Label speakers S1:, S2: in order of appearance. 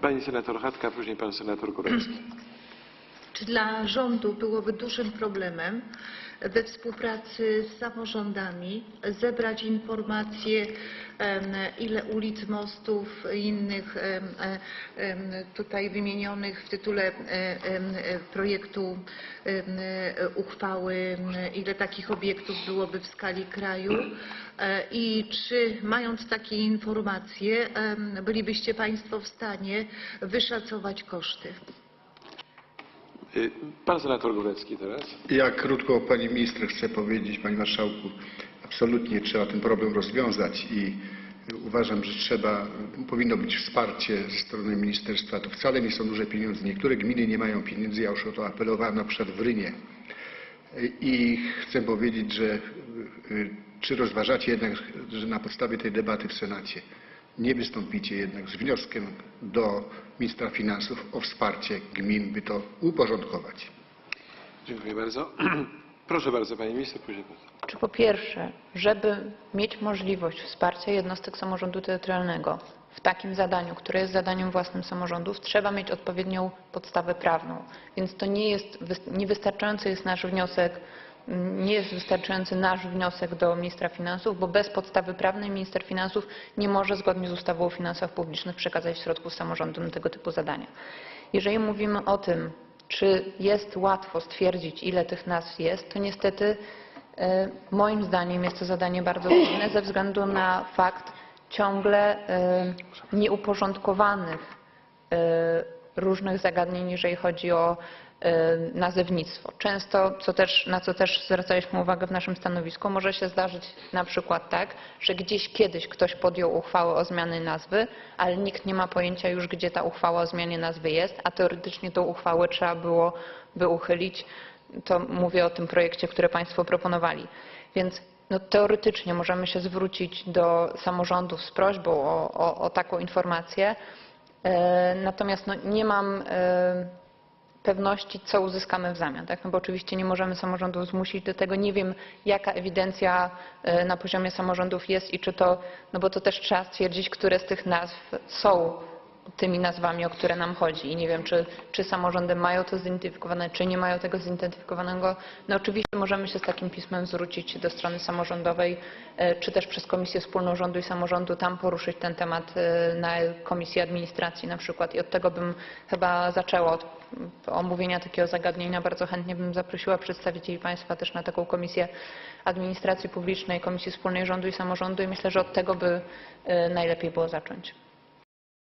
S1: Pani senator Chatka, później pan senator Górecki.
S2: Dla rządu byłoby dużym problemem we współpracy z samorządami zebrać informacje, ile ulic, mostów i innych tutaj wymienionych w tytule projektu uchwały, ile takich obiektów byłoby w skali kraju E, i czy mając takie informacje bylibyście Państwo w stanie wyszacować koszty?
S1: Y, Pan senator Górecki teraz.
S3: Ja krótko Pani Minister chcę powiedzieć, Panie Marszałku, absolutnie trzeba ten problem rozwiązać i uważam, że trzeba, powinno być wsparcie ze strony ministerstwa. To wcale nie są duże pieniądze. Niektóre gminy nie mają pieniędzy, ja już o to apelowałem na przykład w Rynie. I chcę powiedzieć, że y, czy rozważacie jednak, że na podstawie tej debaty w Senacie nie wystąpicie jednak z wnioskiem do ministra finansów o wsparcie gmin, by to uporządkować.
S1: Dziękuję bardzo. Proszę bardzo, pani minister, później pan.
S4: Czy po pierwsze, żeby mieć możliwość wsparcia jednostek samorządu terytorialnego w takim zadaniu, które jest zadaniem własnym samorządów, trzeba mieć odpowiednią podstawę prawną. Więc to nie jest, wys- niewystarczający jest nasz wniosek, nie jest wystarczający nasz wniosek do ministra finansów, bo bez podstawy prawnej minister finansów nie może zgodnie z ustawą o finansach publicznych przekazać środków samorządom tego typu zadania. Jeżeli mówimy o tym, czy jest łatwo stwierdzić, ile tych nazw jest, to niestety E, Moim zdaniem jest to zadanie bardzo trudne ze względu na fakt ciągle e, nieuporządkowanych e, różnych zagadnień, jeżeli chodzi o e, nazewnictwo. Często, co też, na co też zwracaliśmy uwagę w naszym stanowisku, może się zdarzyć na przykład tak, że gdzieś kiedyś ktoś podjął uchwałę o zmianie nazwy, ale nikt nie ma pojęcia już, gdzie ta uchwała o zmianie nazwy jest, a teoretycznie tą uchwałę trzeba było by uchylić to mówię o tym projekcie, który Państwo proponowali. Więc no, teoretycznie możemy się zwrócić do samorządów z prośbą o, o, o taką informację, natomiast no, nie mam e, pewności, co uzyskamy w zamian. Tak? No bo oczywiście nie możemy samorządów zmusić do tego. Nie wiem, jaka ewidencja e, na poziomie samorządów jest i czy to, no bo to też trzeba stwierdzić, które z tych nazw są tymi nazwami, o które nam chodzi. I nie wiem, czy, czy samorządy mają to zidentyfikowane, czy nie mają tego zidentyfikowanego. No oczywiście możemy się z takim pismem zwrócić do strony samorządowej, e, czy też przez Komisję Wspólną Rządu i Samorządu, tam poruszyć ten temat e, na Komisji Administracji na przykład. I od tego bym chyba zaczęła, od omówienia takiego zagadnienia. Bardzo chętnie bym zaprosiła przedstawicieli Państwa też na taką Komisję Administracji Publicznej, Komisji Wspólnej Rządu i Samorządu i myślę, że od tego by e, najlepiej było zacząć.